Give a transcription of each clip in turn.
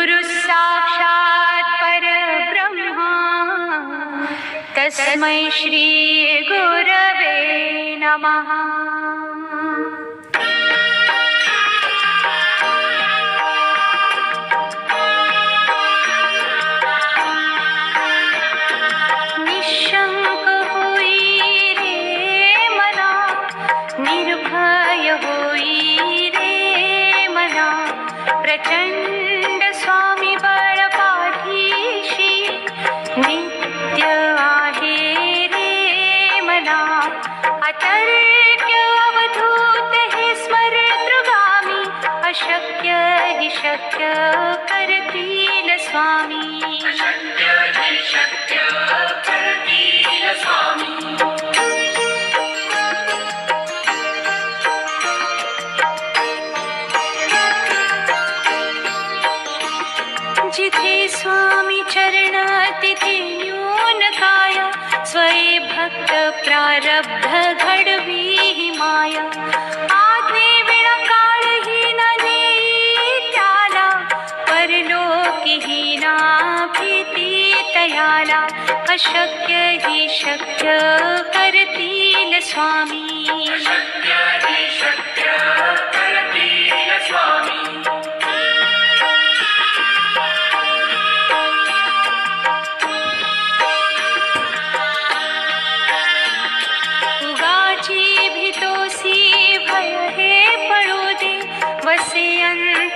गुरु साक्षात परब्रह्मा। तस्मै श्री गुरवे नमः। சத்யா கர்ணீல சுவாமி हृदयाला अशक्य ही शक्य करतील स्वामी.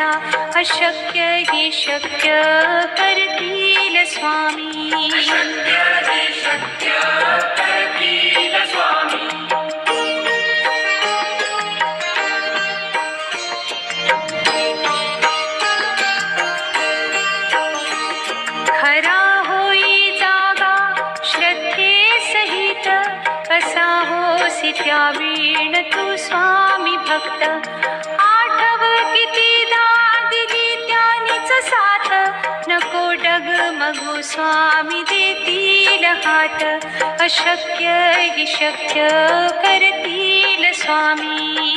माझा अशक्य ही शक्य करतील स्वामी. खरा होई जागा श्रद्धे सहित कसा होसी त्या वीण तू स्वामी भक्त. साथ। नको डग मगू स्वामी देतील हात। अशक्य हि शक्य करतील स्वामी।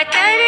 I tell you.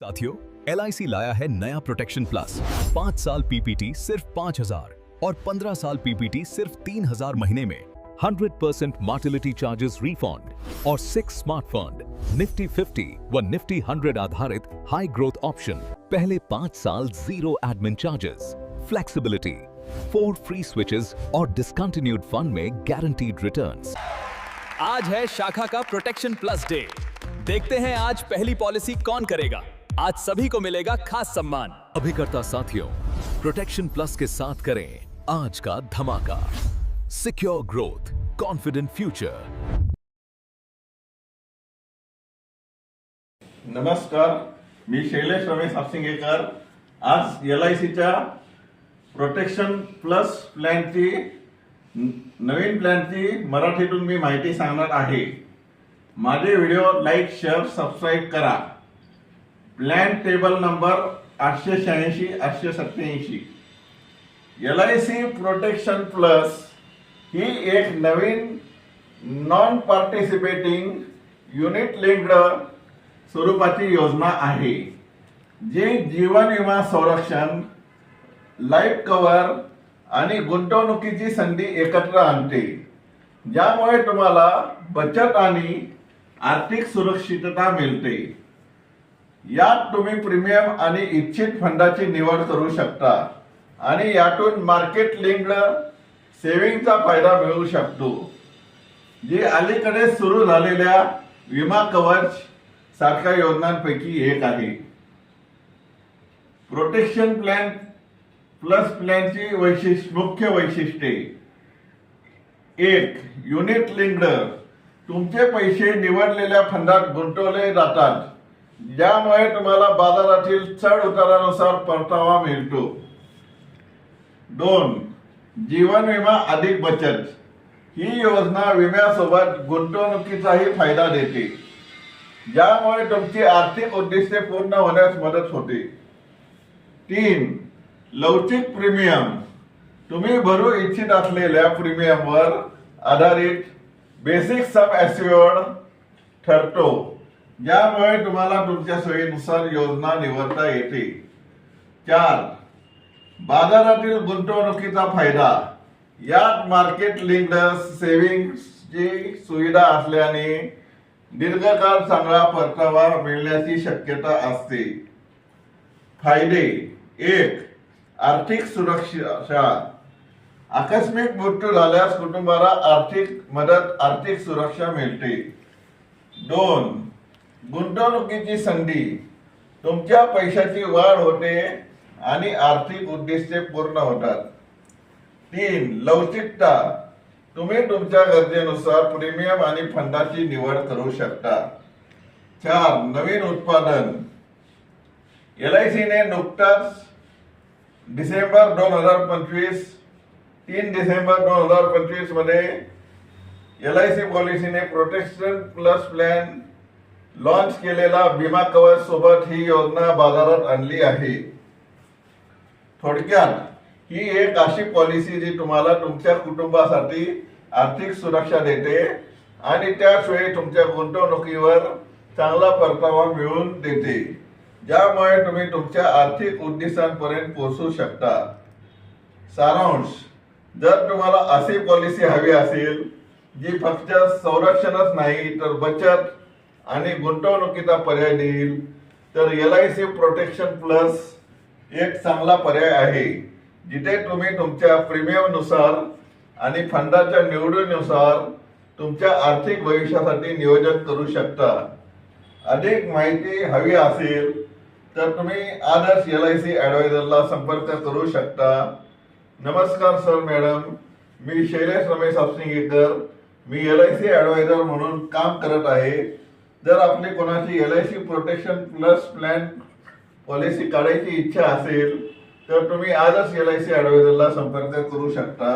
साथियों एलआईसी लाया है नया प्रोटेक्शन प्लस पाँच साल पीपीटी सिर्फ़ पाँच हज़ार और पंद्रह साल पीपीटी सिर्फ़ तीन हज़ार महीने में। Hundred percent mortality charges refund और six smart fund Nifty fifty व निफ्टी हंड्रेड आधारित हाई ग्रोथ ऑप्शन पहले पाँच साल zero admin charges flexibility four free switches और डिसकंटिन्यूड फंड में गारंटीड रिटर्न्स आज है शाखा का प्रोटेक्शन प्लस डे देखते हैं आज पहली पॉलिसी कौन करेगा। आज सभी को मिलेगा खास सम्मान। अभिकर्ता साथियों प्रोटेक्शन प्लस के साथ करें आज का धमाका। Secure growth confident future. नमस्कार मी शैलेश रमेश हापसिंगेकर. आज एल आय सीच्या प्रोटेक्शन प्लस प्लॅनची नवीन प्लॅनची मराठीतून मी माहिती सांगणार आहे. माझे व्हिडिओ लाईक शेअर सबस्क्राईब करा. प्लॅन टेबल नंबर आठशे शहाऐंशी आठशे सत्याऐंशी L I C protection plus ही एक नवीन नॉन पार्टिसिपेटिंग युनिट लिंक्ड स्वरूपाची योजना आहे जी जीवन विमा संरक्षण लाईफ कव्हर आणि गुंतवणुकीची संधी एकत्र आणते. ज्यामुळे तुम्हाला बचत आणि आर्थिक सुरक्षितता मिळते. यात तुम्ही प्रीमियम आणि इच्छित फंडाची निवड करू शकता. आणि यातून मार्केट लिंक्ड सेव्हिंगचा फायदा मिळू शकतो. जी अलीकडे सुरू झालेल्या विमा कवच सारख्या योजनांपैकी एक आहे. प्रोटेक्शन प्लॅन प्लस प्लॅनची वैशिष्ट्य मुख्य वैशिष्ट्ये. एक युनिट लिंक्ड. तुमचे पैसे निवडलेल्या फंडात गुंतवले जातात ज्यामुळे तुम्हाला बाजारातील चढ उतारानुसार परतावा मिळतो. दोन जीवन विमा अधिक बचत. ही योजना विम्यासोबत गुंतवणुकीचाही फायदा देते. ज्यामुळे तुमची आर्थिक उद्दिष्टे पूर्ण होण्यास मदत होते. तीन लवचिक प्रीमियम. तुम्ही भरू इच्छित असलेल्या प्रीमियमवर आधारित बेसिक सब ॲस्युअर्ड ठरतो. ज्यामुळे तुम्हाला तुमच्या सोयीनुसार योजना निवडता येते. चार बाजारातील गुंतवणुकीचा फायदा. यात मार्केट लिंक्ड सेव्हिंगची सुविधा असल्याने दीर्घकाळ चांगला परतावा मिळण्याची शक्यता असते. फायदे. एक आर्थिक सुरक्षा. आकस्मिक मृत्यू झाल्यास कुटुंबाला आर्थिक मदत आर्थिक सुरक्षा मिळते. दोन गुंतवणुकीची संधी. तुमच्या पैशाची वाढ होते आणि आर्थिक उद्दिष्टे पूर्ण होतात. तीन लवचिकता. तुम्ही तुमच्या गरजेनुसार प्रीमियम आणि फंडाची निवड करू शकता. चार नवीन उत्पादन. एल आय सीने नुकताच डिसेंबर दोन हजार पंचवीस तीन डिसेंबर दोन हजार पंचवीसमध्ये एल आय सी पॉलिसीने प्रोटेक्शन प्लस प्लॅन लॉन्च केलेला विमा कवच सोबत ही योजना बाजारात आणली आहे. थोडक्यात ही एक अशी पॉलिसी जी तुम्हाला तुमच्या कुटुंबासाठी आर्थिक सुरक्षा देते आणि त्याचवेळी तुमच्या गुंतवणुकीवर चांगला परतावा मिळवून देते. ज्यामुळे तुम्ही तुमच्या आर्थिक उद्दिष्टांपर्यंत पोहोचू शकता. सारांश जर तुम्हाला अशी पॉलिसी हवी असेल जी फक्त संरक्षणच नाही तर बचत आणि गुंतवणुकीचा पर्याय देईल तर L I C protection plus एक चांगला पर्याय आहे जिथे तुम्ही तुमच्या प्रीमियमनुसार आणि फंडाच्या निवडीनुसार तुमच्या आर्थिक भविष्यासाठी नियोजन करू शकता. अधिक माहिती हवी असेल तर तुम्ही आदर्श एल आय सी ॲडवायझरला संपर्क करू शकता. नमस्कार सर मॅडम. मी शैलेश रमेश आपसिंगेकर. मी एल आय सी ॲडवायझर म्हणून काम करत आहे. जर आपली कोणाची L I C protection plus plan policy काढायची इच्छा असेल तर तुम्ही आजच एल आय सी ॲडवायझरला संपर्क करू शकता.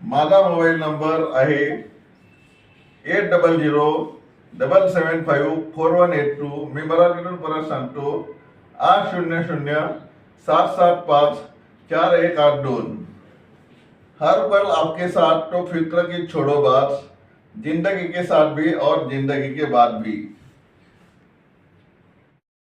माझा मोबाईल नंबर आहे eight double zero double seven five four one eight two. मी मराठीतून परत सांगतो आठ शून्य शून्य सात सात पाच चार एक आठ दोन. हर पल आपके साथ तो फिक्र की छोड़ो बात जिंदगी के साथ भी और जिंदगी के बाद भी.